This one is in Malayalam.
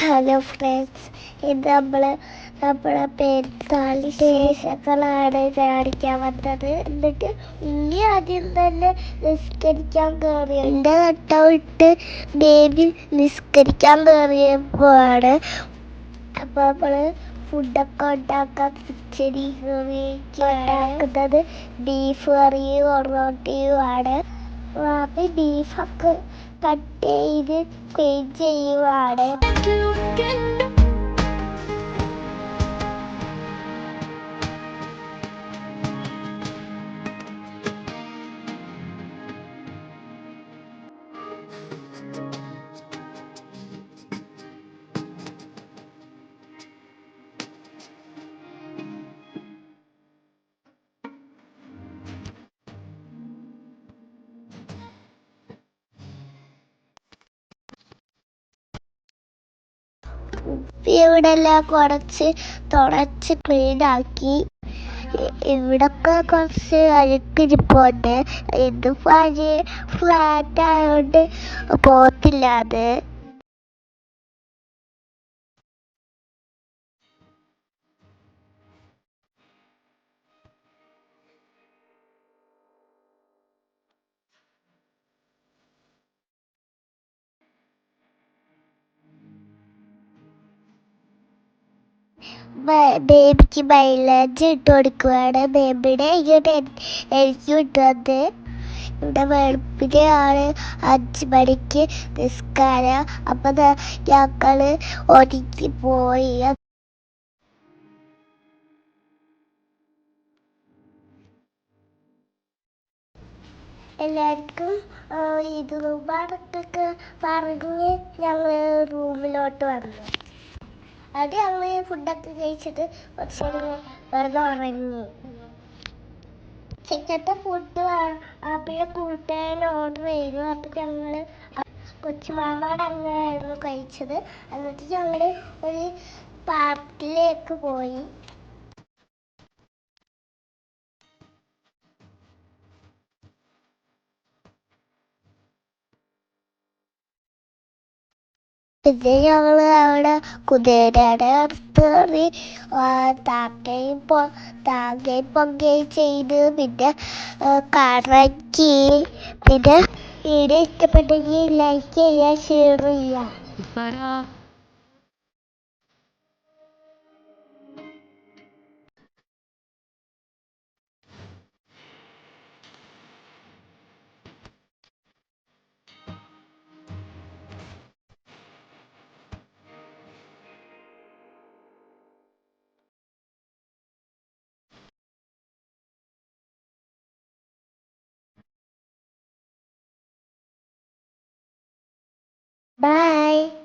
ഹലോ ഫ്രണ്ട്സ് ഇത് നമ്മൾ നമ്മളെ പെരുന്നാളിന് ശേഷങ്ങളാണ് കാണിക്കാൻ വന്നത്. എന്നിട്ട് ഉണ്ണി ആദ്യം തന്നെ നിസ്കരിക്കാൻ കയറി എന്റെ നട്ടവിട്ട് ബേബി നിസ്കരിക്കാൻ കയറിയപ്പോഴാണ് അപ്പോൾ നമ്മൾ ഫുഡൊക്കെ ഉണ്ടാക്കാൻ കിച്ചടി ഉണ്ടാക്കുന്നത് ബീഫ് കറിയും പൊറോട്ടയുമാണ് ആണ്. ബീഫൊക്കെ കട്ട് ചെയ്ത് ചെയ്യുവാണ്. ഉപ്പി ഇവിടെ എല്ലാം കുറച്ച് തുടച്ച് ക്ലീൻ ആക്കി. ഇവിടൊക്കെ കുറച്ച് അഴുക്കിരിപ്പുണ്ട് ഇത് ഫ്ലാറ്റ് ആയതുകൊണ്ട് പോത്തില്ല അത്. ബേബിക്ക് മൈലേജ് ഇട്ട് കൊടുക്കുവാണ്. ബേബിയുടെ ഇങ്ങോട്ട് എനിക്ക് കിട്ടുന്നത് ഇവിടെ വെളുപ്പിനെയാണ് അഞ്ച് മണിക്ക് നിസ്കാരം. അപ്പം ഞങ്ങൾ ഒരുക്കി പോയി. എല്ലാവർക്കും ഇത് റൂമാണൊക്കെ പറഞ്ഞ് ഞങ്ങൾ റൂമിലോട്ട് വന്നു. അത് അമ്മ ഫുഡൊക്കെ കഴിച്ചിട്ട് കുറച്ച് വെറുതെ ഉറങ്ങി. ഉച്ചക്കത്തെ ഫുഡ് പിന്നെ കൂട്ടുകാരൻ ഓർഡർ ചെയ്തു. അപ്പം ഞങ്ങൾ കൊച്ചുമാമാടെ അങ്ങനെയായിരുന്നു കഴിച്ചത്. എന്നിട്ട് ഞങ്ങൾ ഒരു പാർക്കിലേക്ക് പോയി. പിന്നെ ഞങ്ങൾ അവിടെ കുതിരയുടെ അടുത്ത് കയറി താക്കയും പൊ താങ്കയും പൊങ്കയും ചെയ്ത് പിന്നെ കറക്കി. പിന്നെ വീഡിയോ ഇഷ്ടപ്പെട്ടെങ്കിൽ ലൈക്ക് ചെയ്യുക ഷെയർ ചെയ്യുക Bye.